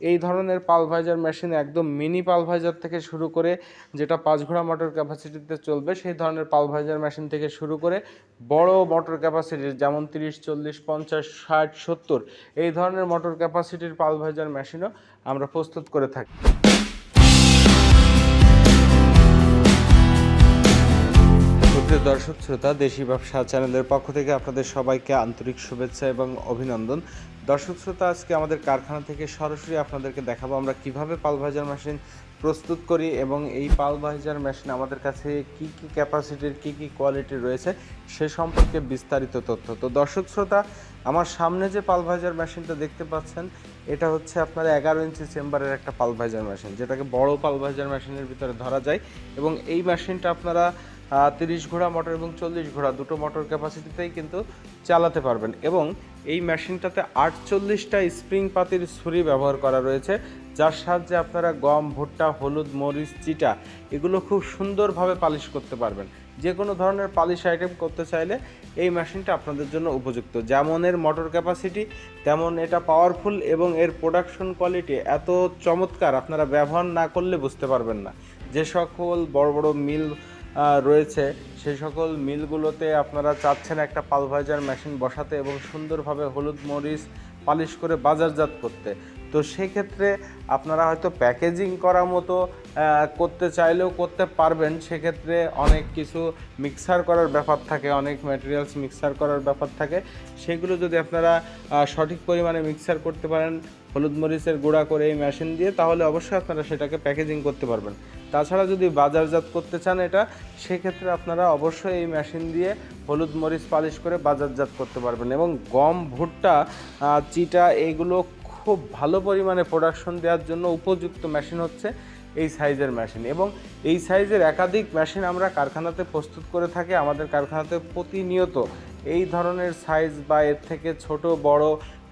এই ধরনের pulveriser machine একদম মিনি পালভাইজার থেকে শুরু করে যেটা পাঁচ ঘোড়া মোটর ক্যাপাসিটিতে চলবে, সেই ধরনের পালভাইজার মেশিন থেকে শুরু করে বড় মোটর ক্যাপাসিটির যেমন তিরিশ, চল্লিশ, পঞ্চাশ, ষাট, সত্তর, এই ধরনের মোটর ক্যাপাসিটির পালভাইজার মেশিনও আমরা প্রস্তুত করে থাকি। সুপ্রিয় দর্শক, শ্রোতা, দেশি ব্যবসা চ্যানেলের পক্ষ থেকে আপনাদের সবাইকে আন্তরিক শুভেচ্ছা এবং অভিনন্দন। দর্শক, শ্রোতা, আজকে আমাদের কারখানা থেকে সরাসরি আপনাদেরকে দেখাবো আমরা কীভাবে পালভাইজার মেশিন প্রস্তুত করি এবং এই পাল পালভাইজার মেশিন আমাদের কাছে কি কি ক্যাপাসিটির, কি কি কোয়ালিটি রয়েছে সে সম্পর্কে বিস্তারিত তথ্য। তো দর্শক, শ্রোতা, আমার সামনে যে পাল পালভাইজার মেশিনটা দেখতে পাচ্ছেন, এটা হচ্ছে আপনার এগারো ইঞ্চি চেম্বারের একটা পালভাইজার মেশিন, যেটাকে বড় পালভাইজার মেশিনের ভিতরে ধরা যায় এবং এই মেশিনটা আপনারা তিরিশ ঘোড়া মোটর এবং চল্লিশ ঘোড়া দুটো মোটর ক্যাপাসিটিতেই কিন্তু চালাতে পারবেন। এবং এই মেশিনটাতে আটচল্লিশটা স্প্রিং পাতির ছুরি ব্যবহার করা রয়েছে, যার সাহায্যে আপনারা গম, ভুট্টা, হলুদ, মরিচ, চিটা এগুলো খুব সুন্দরভাবে পালিশ করতে পারবেন। যে কোনো ধরনের পালিশ আইটেম করতে চাইলে এই মেশিনটা আপনাদের জন্য উপযুক্ত। যেমন এর মোটর ক্যাপাসিটি তেমন এটা পাওয়ারফুল এবং এর প্রোডাকশন কোয়ালিটি এত চমৎকার, আপনারা ব্যবহার না করলে বুঝতে পারবেন না। যে সকল বড় বড় মিল রয়েছে। সেই সকল মিলগুলোতে আপনারা চাচ্ছেন একটা পালভাইজার মেশিন বসাতে এবং সুন্দরভাবে হলুদ মরিচ পালিশ করে বাজারজাত করতে। তো সেক্ষেত্রে আপনারা হয়তো প্যাকেজিং করার মতো করতে চাইলেও করতে পারবেন। সেক্ষেত্রে অনেক কিছু মিক্সার করার ব্যাপার থাকে, অনেক ম্যাটেরিয়ালস মিক্সার করার ব্যাপার থাকে। সেগুলো যদি আপনারা সঠিক পরিমাণে মিক্সার করতে পারেন, হলুদ মরিচের গুঁড়া করে এই মেশিন দিয়ে, তাহলে অবশ্যই আপনারা সেটাকে প্যাকেজিং করতে পারবেন। তাছাড়া যদি বাজারজাত করতে চান এটা, সেক্ষেত্রে আপনারা অবশ্যই এই মেশিন দিয়ে হলুদ মরিচ পালিশ করে বাজারজাত করতে পারবেন। এবং গম, ভুট্টা চিটা এইগুলো খুব ভালো পরিমাণে প্রোডাকশন দেওয়ার জন্য উপযুক্ত মেশিন হচ্ছে এই সাইজের মেশিন এবং এই সাইজের একাধিক মেশিন আমরা কারখানাতে প্রস্তুত করে থাকি, আমাদের কারখানাতে প্রতিনিয়ত এই ধরনের সাইজ বা এর থেকে ছোট, বড়,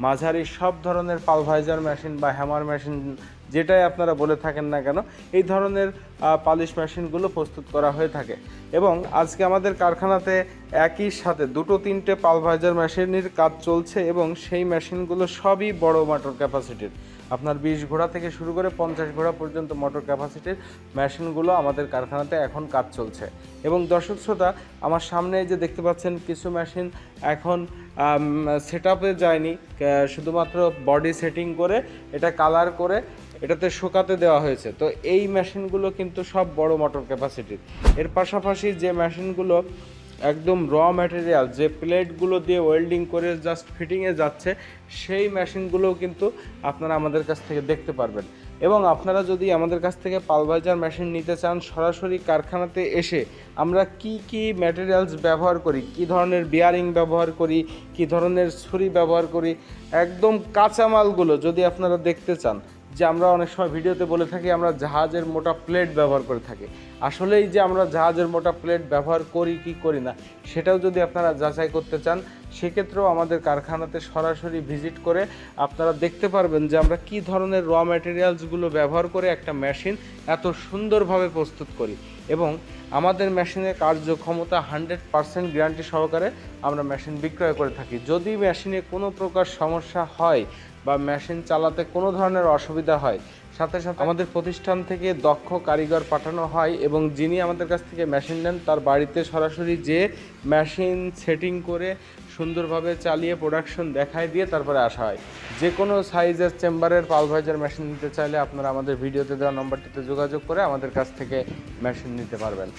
মাঝারি সব ধরনের পালভাইজার মেশিন বা হ্যামার মেশিন যেটাই আপনারা বলে থাকেন না কেন, এই ধরনের পালিশ মেশিনগুলো প্রস্তুত করা হয়ে থাকে। এবং আজকে আমাদের কারখানাতে একই সাথে দুটো তিনটে পালভাইজার মেশিনের কাজ চলছে এবং সেই মেশিনগুলো সবই বড় মোটর ক্যাপাসিটির। আপনার বিশ ঘোড়া থেকে শুরু করে পঞ্চাশ ঘোড়া পর্যন্ত মোটর ক্যাপাসিটির মেশিনগুলো আমাদের কারখানাতে এখন কাজ চলছে। এবং দর্শক শ্রোতা, আমার সামনে যে দেখতে পাচ্ছেন কিছু মেশিন এখন সেট আপে যায়নি। শুধুমাত্র বডি সেটিং করে এটা কালার করে এটাতে শুকাতে দেওয়া হয়েছে। তো এই মেশিনগুলো কিন্তু সব বড় মোটর ক্যাপাসিটির এর পাশাপাশি যে মেশিনগুলো একদম র ম্যাটেরিয়াল যে প্লেটগুলো দিয়ে ওয়েল্ডিং করে জাস্ট ফিটিংয়ে যাচ্ছে, সেই মেশিনগুলোও কিন্তু আপনারা আমাদের কাছ থেকে দেখতে পারবেন। এবং আপনারা যদি আমাদের কাছ থেকে পালভাইজার মেশিন নিতে চান, সরাসরি কারখানাতে এসে আমরা কি কি ম্যাটেরিয়ালস ব্যবহার করি, কি ধরনের বিয়ারিং ব্যবহার করি, কি ধরনের ছুরি ব্যবহার করি, একদম কাঁচামালগুলো যদি আপনারা দেখতে চান যে আমরা অনেক সময় ভিডিওতে বলে থাকি, আমরা জাহাজের মোটা প্লেট ব্যবহার করে থাকি। আসলেই যে আমরা জাহাজের মোটা প্লেট ব্যবহার করি কি করি না, সেটাও যদি আপনারা যাচাই করতে চান, সেক্ষেত্রেও আমাদের কারখানাতে সরাসরি ভিজিট করে আপনারা দেখতে পারবেন যে আমরা কি ধরনের র ম্যাটেরিয়ালসগুলো ব্যবহার করে একটা মেশিন এত সুন্দরভাবে প্রস্তুত করি। এবং আমাদের মেশিনের কার্যক্ষমতা হান্ড্রেড পারসেন্ট গ্যারান্টি সহকারে আমরা মেশিন বিক্রয় করে থাকি। যদি মেশিনে কোনো প্রকার সমস্যা হয় বা মেশিন চালাতে কোনো ধরনের অসুবিধা হয়। সাথে সাথে আমাদের প্রতিষ্ঠান থেকে দক্ষ কারিগর পাঠানো হয় এবং যিনি আমাদের কাছ থেকে মেশিন নেন, তার বাড়িতে সরাসরি যে মেশিন সেটিং করে সুন্দরভাবে চালিয়ে প্রোডাকশন দেখায় দিয়ে তারপরে আসা হয়। যে কোনো সাইজের চেম্বারের পালভাইজার মেশিন নিতে চাইলে আপনারা আমাদের ভিডিওতে দেওয়া নম্বরটিতে যোগাযোগ করে আমাদের কাছ থেকে মেশিন নিতে পারবেন।